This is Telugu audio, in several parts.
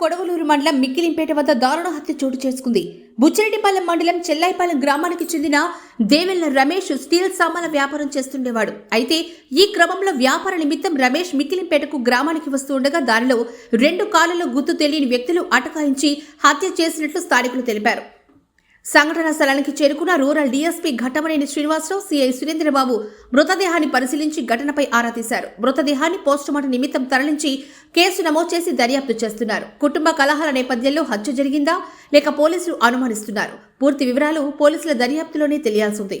కొడవలూరు మండలం మిక్కిలింపేట వద్ద దారుణ హత్య చోటు చేసుకుంది. బుచ్చిరెడ్డిపాలెం మండలం చెల్లాయిపాలెం గ్రామానికి చెందిన దేవెళ్ళ రమేష్ స్టీల్ సామాన్ల వ్యాపారం చేస్తుండేవాడు. అయితే ఈ క్రమంలో వ్యాపార నిమిత్తం రమేష్ మిక్కిలింపేటకు గ్రామానికి వస్తూ ఉండగా దానిలో రెండు కాళ్ళలో గుర్తు తెలియని వ్యక్తులు అటకాయించి హత్య చేసినట్లు స్థానికులు తెలిపారు. సంఘటన స్థలానికి చేరుకున్న rural DSP Ghattamaneni Srinivasarao CI Surendrababu మృతదేహాన్ని పరిశీలించి ఘటనపై ఆరా తీశారు. మృతదేహాన్ని పోస్టుమార్టం నిమిత్తం తరలించి కేసు నమోదు చేసి దర్యాప్తు చేస్తున్నారు. కుటుంబ కలహాల నేపథ్యంలో హత్య జరిగిందా లేక పోలీసులు అనుమానిస్తున్నారు? పూర్తి వివరాలు పోలీసుల దర్యాప్తులోనే తెలియాల్సింది.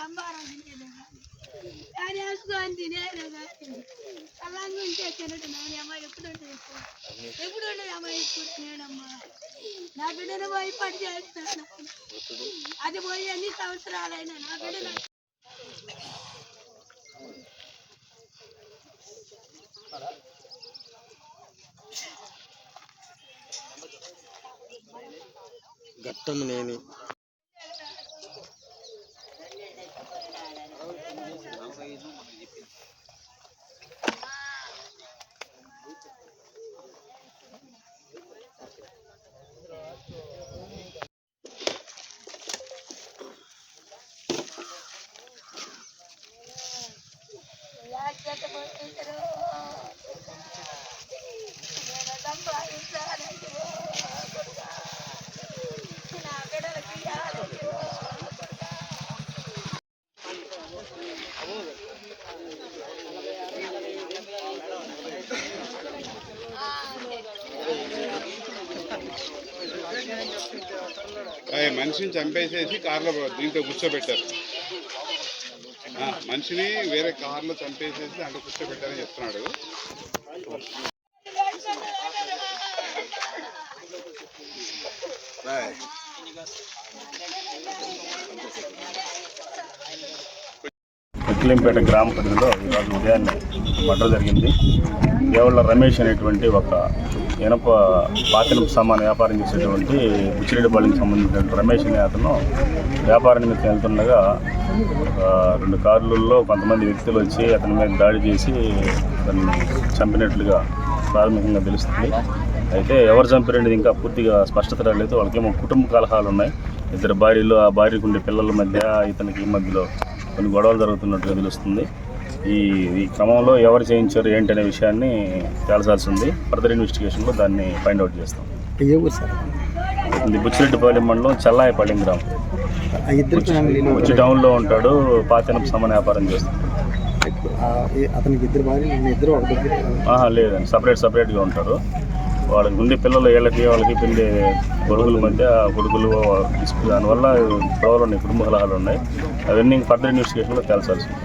సంబారం తినేది కానీ వేసుకొని తినేది కానీ ఉంటే అమ్మ ఎప్పుడు ఉంటుంది ఎప్పుడు ఉండదు అమ్మ ఇప్పుడు నేనమ్మా నా బిడ్డను పోయి చేస్తాను అది పోయి ఎన్ని సంవత్సరాలైనా నా బిడ్డ నాకు ఘట్టమనేని నేను మనిషిని చంపేసేసి కార్లో దీంట్లో కూర్చోబెట్టారు. ఆ, మనిషిని వేరే కార్లో చంపేసేసి దాంట్లో కూర్చోబెట్టారని చెప్తున్నాడు. ముక్లింపేట గ్రామ పరిధిలో ఈరోజు ఉదయాన్నే మర్డర్ జరిగింది దేవుళ్ళ రమేష్ అనేటువంటి ఒక ఇనప పాతినప సామాన్ వ్యాపారం చేసేటువంటి బుచ్చిరెడ్డిపాళెంకి సంబంధించిన రమేష్ అనే అతను వ్యాపార నిమిత్తం వెళ్తుండగా రెండు కార్లలో కొంతమంది వ్యక్తులు వచ్చి అతని మీద దాడి చేసి అతన్ని చంపినట్లుగా ప్రాథమికంగా తెలుస్తుంది. అయితే ఎవరు చంపారనేది ఇంకా పూర్తిగా స్పష్టత రాలేదు. వాళ్ళకేమో కుటుంబ కలహాలు ఉన్నాయి. ఇద్దరు భార్యలు ఆ భార్యకు ఉండే పిల్లల మధ్య ఇతనికి ఈ మధ్యలో కొన్ని గొడవలు జరుగుతున్నట్టుగా తెలుస్తుంది. ఈ ఈ క్రమంలో ఎవరు చేయించారు ఏంటి అనే విషయాన్ని తేల్చాల్సి ఉంది ఫర్దర్ ఇన్వెస్టిగేషన్లో దాన్ని ఫైండ్ అవుట్ చేస్తాం. ఇది బుచ్చిరెడ్డిపాలెం మండలం చెల్లాయపాలెం గ్రామం. ఇద్దరు ఫ్యామిలీలు బుచ్చి టౌన్లో ఉంటాడు పాతెనప సామాన్ వ్యాపారం చేస్తాడు. అతనికి ఇద్దరు ఇద్దరు ఒక దగ్గర? ఆహా లేదండి సపరేట్ సపరేట్గా ఉంటారు వాళ్ళకి ఉండే పిల్లలు వీళ్ళకి వాళ్ళకి పిండే కొడుకుల మధ్య కొడుకులు దానివల్ల గొడవలు ఉన్నాయి కుటుంబ కలహాలు ఉన్నాయి. అవన్నీ ఫర్దర్ ఇన్వెస్టిగేషన్లో తేల్చాల్సి ఉంది